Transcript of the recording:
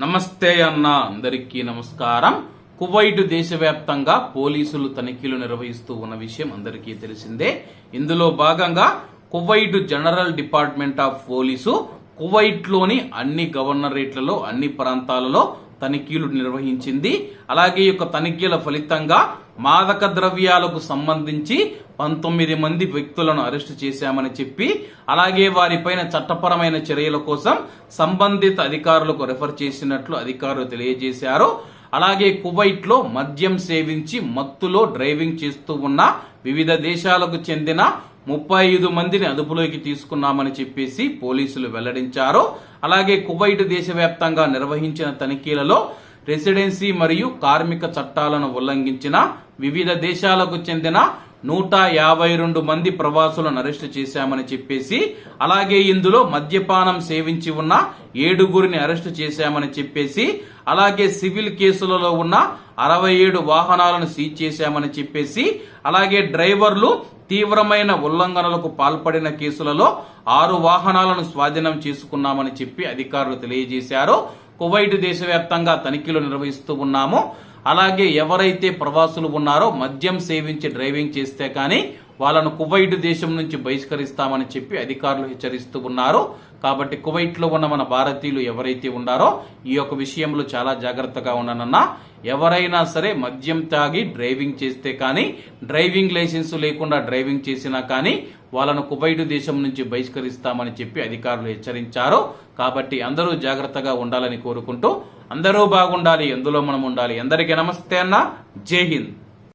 నమస్తే అన్న అందరికీ నమస్కారం. కువైట్ దేశవ్యాప్తంగా పోలీసులు తనిఖీలు నిర్వహిస్తూ ఉన్న విషయం అందరికీ తెలిసిందే. ఇందులో భాగంగా Kuwait general department of police కువైట్లోని అన్ని గవర్నరేట్లలో అన్ని ప్రాంతాలలో తనిఖీలు నిర్వహించింది. అలాగే ఈ యొక్క తనిఖీల ఫలితంగా మాదక ద్రవ్యాలకు సంబంధించి పంతొమ్మిది మంది వ్యక్తులను అరెస్టు చేశామని చెప్పి అలాగే వారిపైన చట్టపరమైన చర్యల కోసం సంబంధిత అధికారులకు రెఫర్ చేసినట్లు అధికారులు తెలియజేశారు. అలాగే కువైట్లో మద్యం సేవించి మత్తులో డ్రైవింగ్ చేస్తూ ఉన్న వివిధ దేశాలకు చెందిన ముప్పై ఐదు మందిని అదుపులోకి తీసుకున్నామని చెప్పేసి పోలీసులు వెల్లడించారు. అలాగే కువైట్ దేశవ్యాప్తంగా నిర్వహించిన తనిఖీలలో రెసిడెన్సీ మరియు కార్మిక చట్టాలను ఉల్లంఘించిన వివిధ దేశాలకు చెందిన నూట యాభై రెండు మంది ప్రవాసులను అరెస్టు చేశామని చెప్పేసి అలాగే ఇందులో మద్యపానం సేవించి ఉన్న ఏడుగురిని అరెస్టు చేశామని చెప్పేసి అలాగే సివిల్ కేసులలో ఉన్న అరవై ఏడు వాహనాలను సీజ్ చేశామని చెప్పేసి అలాగే డ్రైవర్లు తీవ్రమైన ఉల్లంఘనలకు పాల్పడిన కేసులలో ఆరు వాహనాలను స్వాధీనం చేసుకున్నామని చెప్పి అధికారులు తెలియజేశారు. కువైట్ దేశవ్యాప్తంగా తనిఖీలు నిర్వహిస్తూ ఉన్నాము. అలాగే ఎవరైతే ప్రవాసులు ఉన్నారో మద్యం సేవించి డ్రైవింగ్ చేస్తే కానీ వాళ్ళను కువైట్ దేశం నుంచి బహిష్కరిస్తామని చెప్పి అధికారులు హెచ్చరిస్తూ ఉన్నారు. కాబట్టి కువైట్లో ఉన్న మన భారతీయులు ఎవరైతే ఉన్నారో ఈ యొక్క విషయంలో చాలా జాగ్రత్తగా ఉండనన్నా. ఎవరైనా సరే మద్యం తాగి డ్రైవింగ్ చేస్తే కానీ డ్రైవింగ్ లైసెన్స్ లేకుండా డ్రైవింగ్ చేసినా కానీ వాళ్ళను కువైట్ దేశం నుంచి బహిష్కరిస్తామని చెప్పి అధికారులు హెచ్చరించారు. కాబట్టి అందరూ జాగ్రత్తగా ఉండాలని కోరుకుంటూ అందరూ బాగుండాలి ఎందులో మనం ఉండాలి. అందరికీ నమస్తే అన్న. జై హింద్.